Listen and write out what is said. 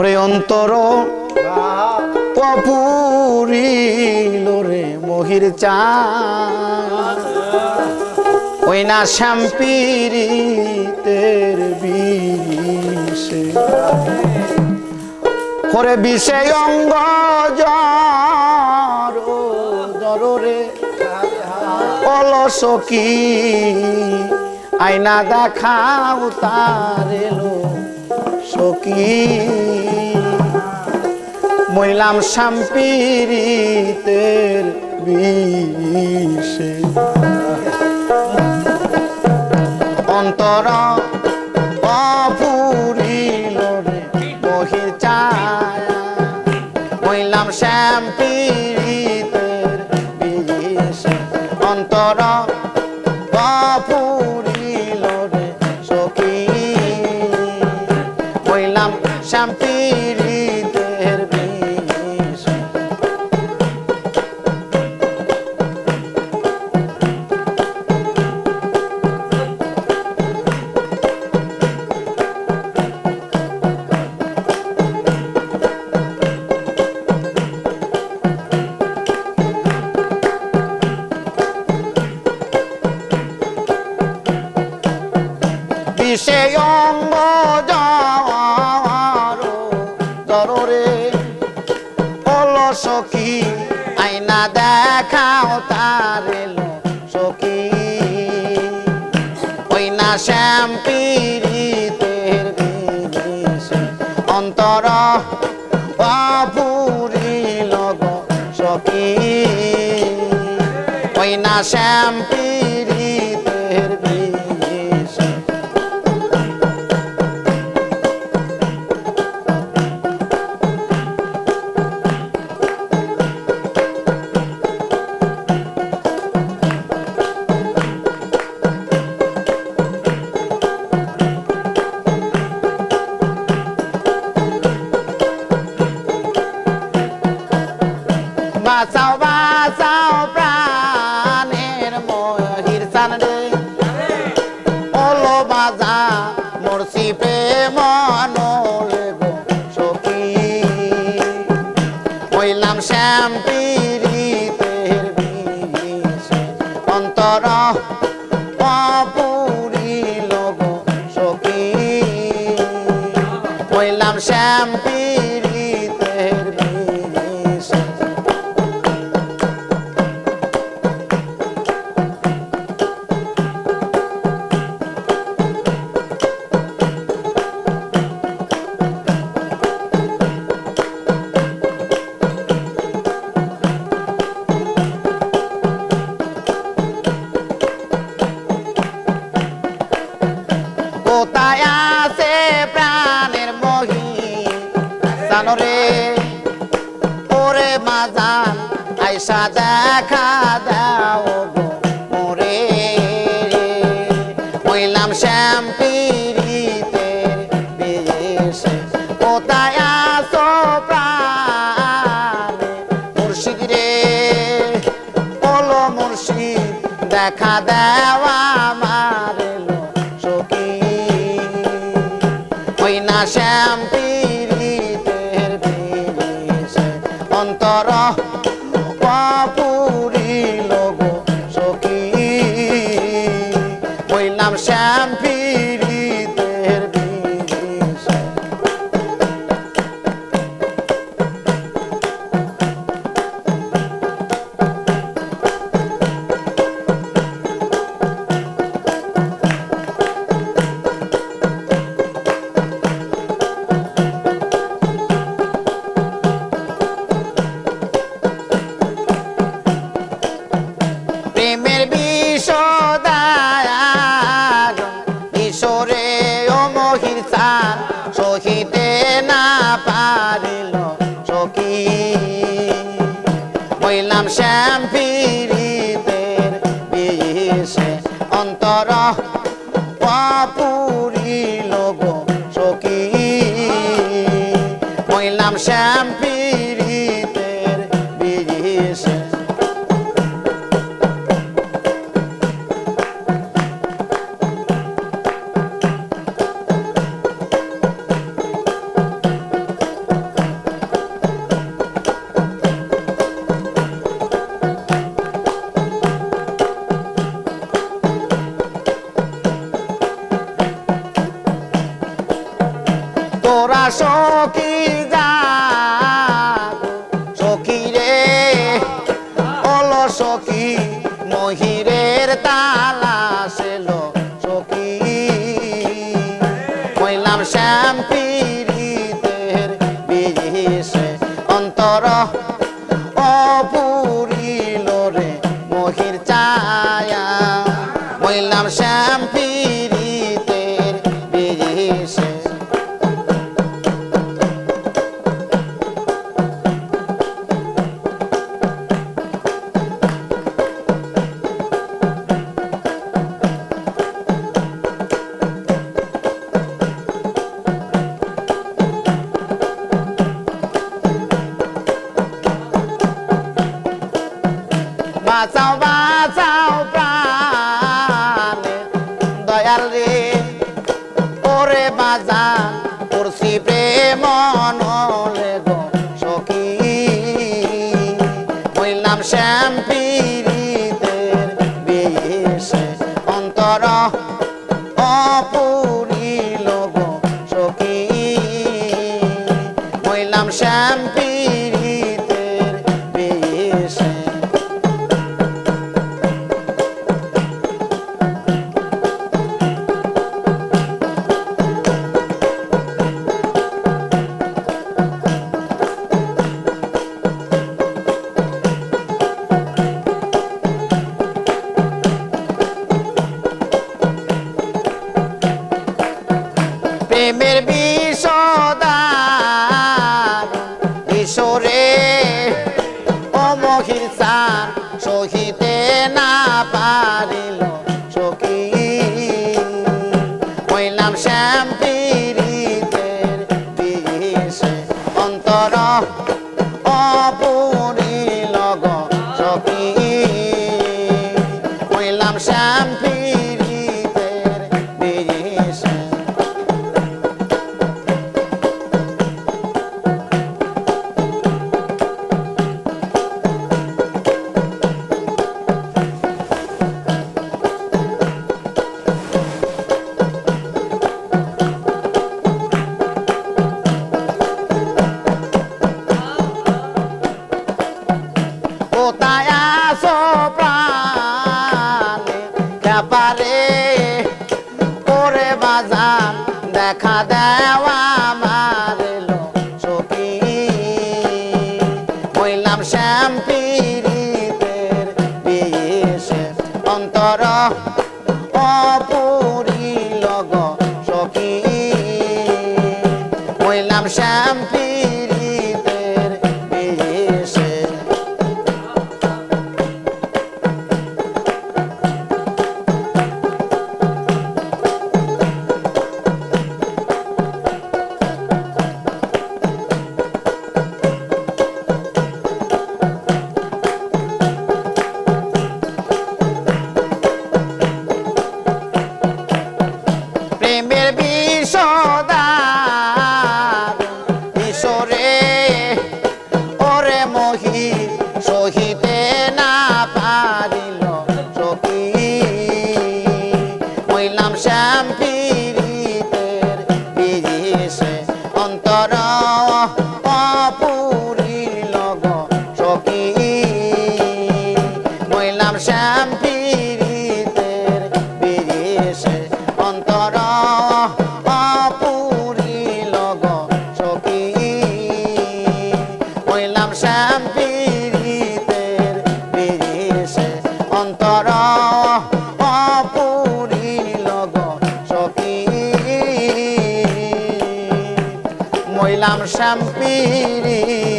হরে অন্তর অপুরিল রে মহির চা ওই না শ্যাম্পিরিতের বিষে। হরে বিষে অঙ্গ জর অলস কি? আয়না দেখাও তার এলো সকি মইলাম শাম্পিরিতের বিষে। অন্তর সখী, আয়না দেখাও তার এলো সখী। ওই না শ্যাম্পিরিতের বিষে অন্তর বাপুরি লগ সখী। ওই না শ্যাম্পিরিতের মরসি প্রেম আইসা দেখা দাও মোরে হইলাম শ্যাম পীড়িতের বেশে কোথায় আছো প্রাণে? মুর্শিদ রে, বলো মুর্শিদ, দেখা দেওয়া আমার সখী। ওই না শ্যাম পীড়িতের বিষে অন্তর বিষে অন্তর পাপুরিল করে বাজা করছি প্রেম নলে গো সখী। হইলাম শ্যাম পীড়িতের বেশে সখী। নাম শ্যাম পিরিতের বিষ অন্তর অন্তর হইলাম শ্যাম্পিরিতে